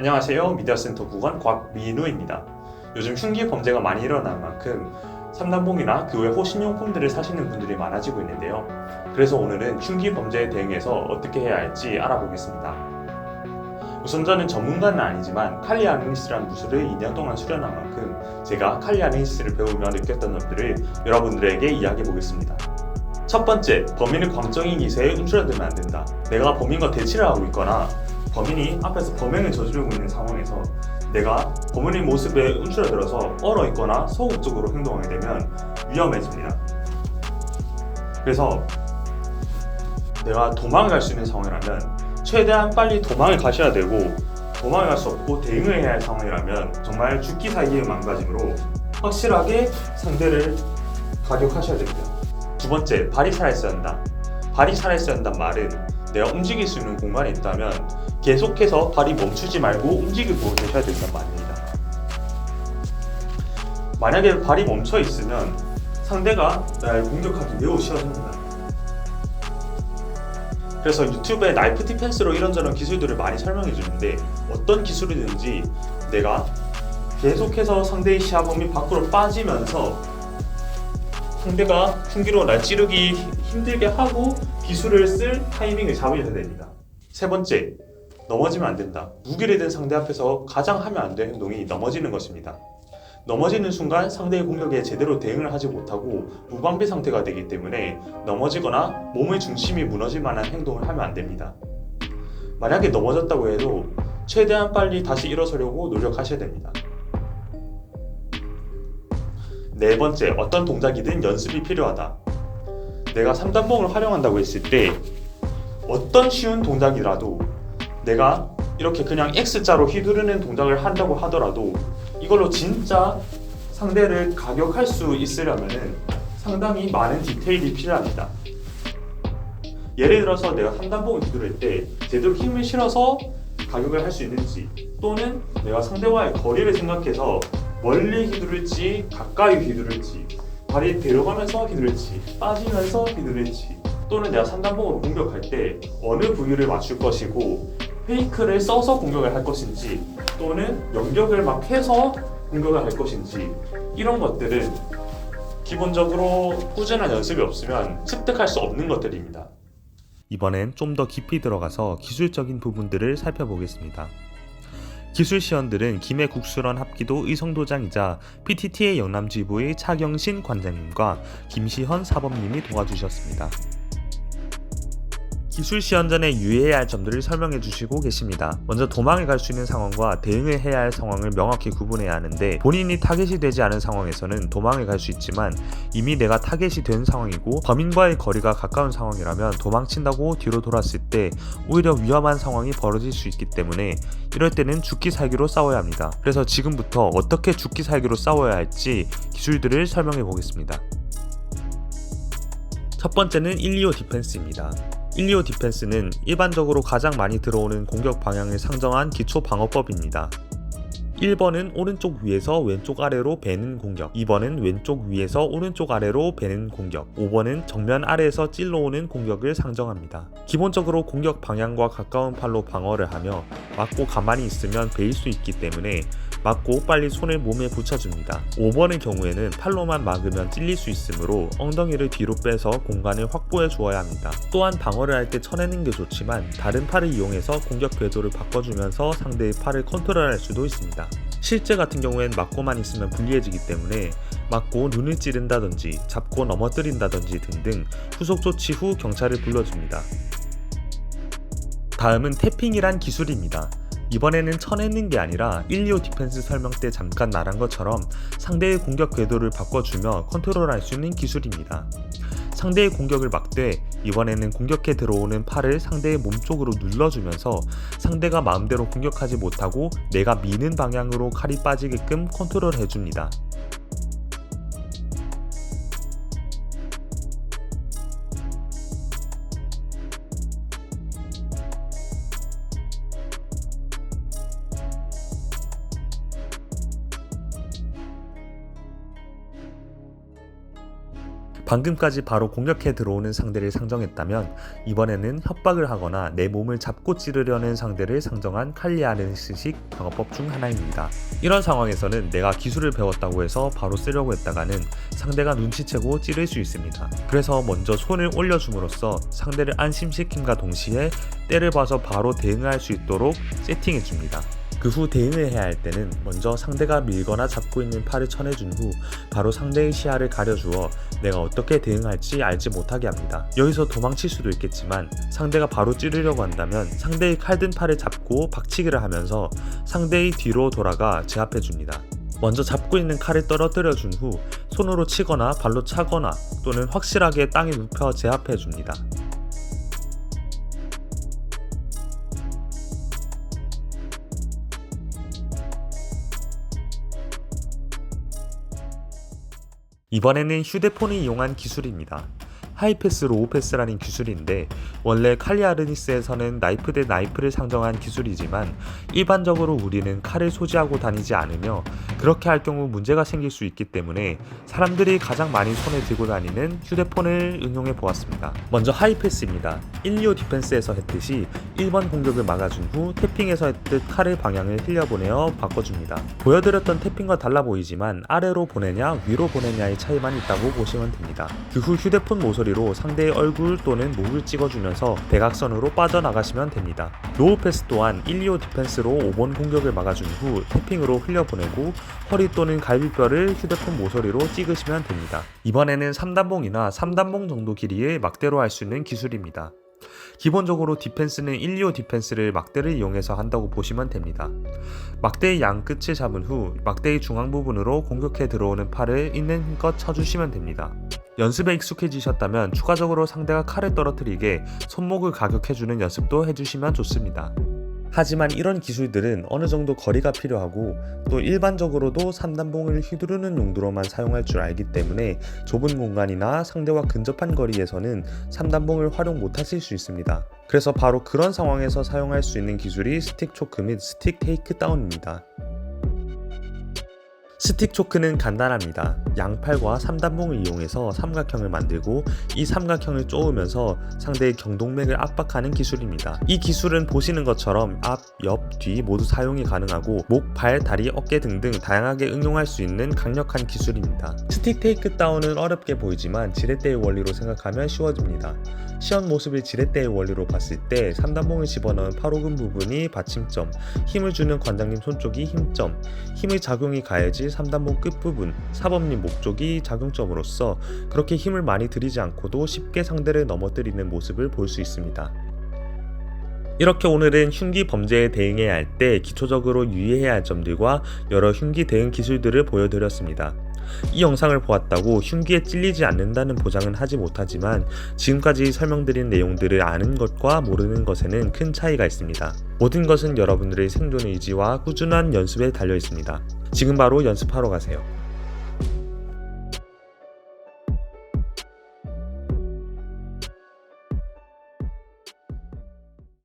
안녕하세요. 미디어센터 국원 곽민우입니다. 요즘 흉기 범죄가 많이 일어나는 만큼 삼단봉이나 그 외 호신용품들을 사시는 분들이 많아지고 있는데요. 그래서 오늘은 흉기 범죄에 대응해서 어떻게 해야 할지 알아보겠습니다. 우선 저는 전문가는 아니지만 칼리아르니스라는 무술을 2년 동안 수련한 만큼 제가 칼리아르니스를 배우며 느꼈던 점들을 여러분들에게 이야기해 보겠습니다. 첫 번째, 범인을 광적인 기세에 움츠러들면 안 된다. 내가 범인과 대치를 하고 있거나 범인이 앞에서 범행을 저지르고 있는 상황에서 내가 범인의 모습에 움츠러들어서 얼어 있거나 소극적으로 행동하게 되면 위험해집니다. 그래서 내가 도망을 갈 수 있는 상황이라면 최대한 빨리 도망을 가셔야 되고 도망을 갈 수 없고 대응을 해야 할 상황이라면 정말 죽기 사이의 망가짐으로 확실하게 상대를 가격하셔야 됩니다. 두 번째, 발이 살아있어야 한다. 발이 살아있어야 한다는 말은 내가 움직일 수 있는 공간이 있다면 계속해서 발이 멈추지 말고 움직이고 계셔야 된단 말입니다. 만약에 발이 멈춰 있으면 상대가 날 공격하기 매우 쉬워집니다. 그래서 유튜브에 나이프 디펜스로 이런저런 기술들을 많이 설명해 주는데 어떤 기술이든지 내가 계속해서 상대의 시야범위 밖으로 빠지면서 상대가 흉기로 날 찌르기 힘들게 하고 기술을 쓸 타이밍을 잡으셔야 됩니다. 세 번째, 넘어지면 안 된다. 무기를 든 상대 앞에서 가장 하면 안 될 행동이 넘어지는 것입니다. 넘어지는 순간 상대의 공격에 제대로 대응을 하지 못하고 무방비 상태가 되기 때문에 넘어지거나 몸의 중심이 무너질 만한 행동을 하면 안 됩니다. 만약에 넘어졌다고 해도 최대한 빨리 다시 일어서려고 노력하셔야 됩니다. 네 번째, 어떤 동작이든 연습이 필요하다. 내가 3단봉을 활용한다고 했을 때 어떤 쉬운 동작이라도 내가 이렇게 그냥 X자로 휘두르는 동작을 한다고 하더라도 이걸로 진짜 상대를 가격할 수 있으려면 상당히 많은 디테일이 필요합니다. 예를 들어서 내가 3단봉을 휘두를 때 제대로 힘을 실어서 가격을 할 수 있는지 또는 내가 상대와의 거리를 생각해서 멀리 휘두를지 가까이 휘두를지 발이 데려가면서 휘두를지 빠지면서 휘두를지 또는 내가 3단봉으로 공격할 때 어느 부위를 맞출 것이고 페이크를 써서 공격을 할 것인지 또는 연격을 막 해서 공격을 할 것인지 이런 것들은 기본적으로 꾸준한 연습이 없으면 습득할 수 없는 것들입니다. 이번엔 좀 더 깊이 들어가서 기술적인 부분들을 살펴보겠습니다. 기술 시연들은 김해 국수런 합기도 의성도장이자 PTT의 영남지부의 차경신 관장님과 김시헌 사범님이 도와주셨습니다. 기술 시연 전에 유의해야 할 점들을 설명해 주시고 계십니다. 먼저 도망을 갈 수 있는 상황과 대응을 해야 할 상황을 명확히 구분해야 하는데 본인이 타겟이 되지 않은 상황에서는 도망을 갈 수 있지만 이미 내가 타겟이 된 상황이고 범인과의 거리가 가까운 상황이라면 도망친다고 뒤로 돌았을 때 오히려 위험한 상황이 벌어질 수 있기 때문에 이럴 때는 죽기 살기로 싸워야 합니다. 그래서 지금부터 어떻게 죽기 살기로 싸워야 할지 기술들을 설명해 보겠습니다. 첫 번째는 125 디펜스입니다. 125 디펜스는 일반적으로 가장 많이 들어오는 공격 방향을 상정한 기초 방어법입니다. 1번은 오른쪽 위에서 왼쪽 아래로 베는 공격, 2번은 왼쪽 위에서 오른쪽 아래로 베는 공격, 5번은 정면 아래에서 찔러오는 공격을 상정합니다. 기본적으로 공격 방향과 가까운 팔로 방어를 하며 맞고 가만히 있으면 베일 수 있기 때문에 맞고 빨리 손을 몸에 붙여줍니다. 5번의 경우에는 팔로만 막으면 찔릴 수 있으므로 엉덩이를 뒤로 빼서 공간을 확보해 주어야 합니다. 또한 방어를 할 때 쳐내는 게 좋지만 다른 팔을 이용해서 공격 궤도를 바꿔주면서 상대의 팔을 컨트롤할 수도 있습니다. 실제 같은 경우엔 맞고만 있으면 불리해지기 때문에 맞고 눈을 찌른다든지 잡고 넘어뜨린다든지 등등 후속 조치 후 경찰을 불러줍니다. 다음은 태핑이란 기술입니다. 이번에는 쳐내는 게 아니라 125 디펜스 설명 때 잠깐 말한 것처럼 상대의 공격 궤도를 바꿔주며 컨트롤할 수 있는 기술입니다. 상대의 공격을 막되 이번에는 공격해 들어오는 팔을 상대의 몸쪽으로 눌러주면서 상대가 마음대로 공격하지 못하고 내가 미는 방향으로 칼이 빠지게끔 컨트롤 해줍니다. 방금까지 바로 공격해 들어오는 상대를 상정했다면 이번에는 협박을 하거나 내 몸을 잡고 찌르려는 상대를 상정한 칼리아르니스식 방어법 중 하나입니다. 이런 상황에서는 내가 기술을 배웠다고 해서 바로 쓰려고 했다가는 상대가 눈치채고 찌를 수 있습니다. 그래서 먼저 손을 올려줌으로써 상대를 안심시킴과 동시에 때를 봐서 바로 대응할 수 있도록 세팅해 줍니다. 그 후 대응을 해야 할 때는 먼저 상대가 밀거나 잡고 있는 팔을 쳐내준 후 바로 상대의 시야를 가려주어 내가 어떻게 대응할지 알지 못하게 합니다. 여기서 도망칠 수도 있겠지만 상대가 바로 찌르려고 한다면 상대의 칼든 팔을 잡고 박치기를 하면서 상대의 뒤로 돌아가 제압해 줍니다. 먼저 잡고 있는 칼을 떨어뜨려 준 후 손으로 치거나 발로 차거나 또는 확실하게 땅에 눕혀 제압해 줍니다. 이번에는 휴대폰을 이용한 기술입니다. 하이패스 로우패스라는 기술인데 원래 칼리아르니스에서는 나이프 대 나이프를 상정한 기술이지만 일반적으로 우리는 칼을 소지하고 다니지 않으며 그렇게 할 경우 문제가 생길 수 있기 때문에 사람들이 가장 많이 손에 들고 다니는 휴대폰을 응용해 보았습니다. 먼저 하이패스입니다. 1, 2호 디펜스에서 했듯이 1번 공격을 막아준 후 태핑에서 했듯 칼의 방향을 흘려보내어 바꿔줍니다. 보여드렸던 태핑과 달라 보이지만 아래로 보내냐 위로 보내냐의 차이만 있다고 보시면 됩니다. 그 후 휴대폰 모서리 로 상대의 얼굴 또는 목을 찍어주면서 대각선으로 빠져나가시면 됩니다. 로우 패스 또한 1, 2호 디펜스로 5번 공격을 막아준 후 태핑으로 흘려보내고 허리 또는 갈비뼈를 휴대폰 모서리로 찍으시면 됩니다. 이번에는 3단봉이나 3단봉 정도 길이의 막대로 할 수 있는 기술입니다. 기본적으로 디펜스는 1, 2호 디펜스를 막대를 이용해서 한다고 보시면 됩니다. 막대의 양 끝을 잡은 후 막대의 중앙 부분으로 공격해 들어오는 팔을 있는 힘껏 쳐주시면 됩니다. 연습에 익숙해지셨다면 추가적으로 상대가 칼을 떨어뜨리게 손목을 가격해주는 연습도 해주시면 좋습니다. 하지만 이런 기술들은 어느 정도 거리가 필요하고 또 일반적으로도 3단봉을 휘두르는 용도로만 사용할 줄 알기 때문에 좁은 공간이나 상대와 근접한 거리에서는 3단봉을 활용 못하실 수 있습니다. 그래서 바로 그런 상황에서 사용할 수 있는 기술이 스틱 초크 및 스틱 테이크 다운입니다. 스틱 초크는 간단합니다. 양팔과 3단봉을 이용해서 삼각형을 만들고 이 삼각형을 쪼으면서 상대의 경동맥을 압박하는 기술입니다. 이 기술은 보시는 것처럼 앞, 옆, 뒤 모두 사용이 가능하고 목, 발, 다리, 어깨 등등 다양하게 응용할 수 있는 강력한 기술입니다. 스틱 테이크 다운은 어렵게 보이지만 지렛대의 원리로 생각하면 쉬워집니다. 시연 모습을 지렛대의 원리로 봤을 때 3단봉을 집어넣은 팔호근 부분이 받침점, 힘을 주는 관장님 손쪽이 힘점, 힘의 작용이 가해질 3단봉 끝부분, 사범님 목 쪽이 작용점으로서 그렇게 힘을 많이 들이지 않고도 쉽게 상대를 넘어뜨리는 모습을 볼 수 있습니다. 이렇게 오늘은 흉기 범죄에 대응해야 할 때 기초적으로 유의해야 할 점들과 여러 흉기 대응 기술들을 보여드렸습니다. 이 영상을 보았다고 흉기에 찔리지 않는다는 보장은 하지 못하지만 지금까지 설명드린 내용들을 아는 것과 모르는 것에는 큰 차이가 있습니다. 모든 것은 여러분들의 생존 의지와 꾸준한 연습에 달려 있습니다. 지금 바로 연습하러 가세요.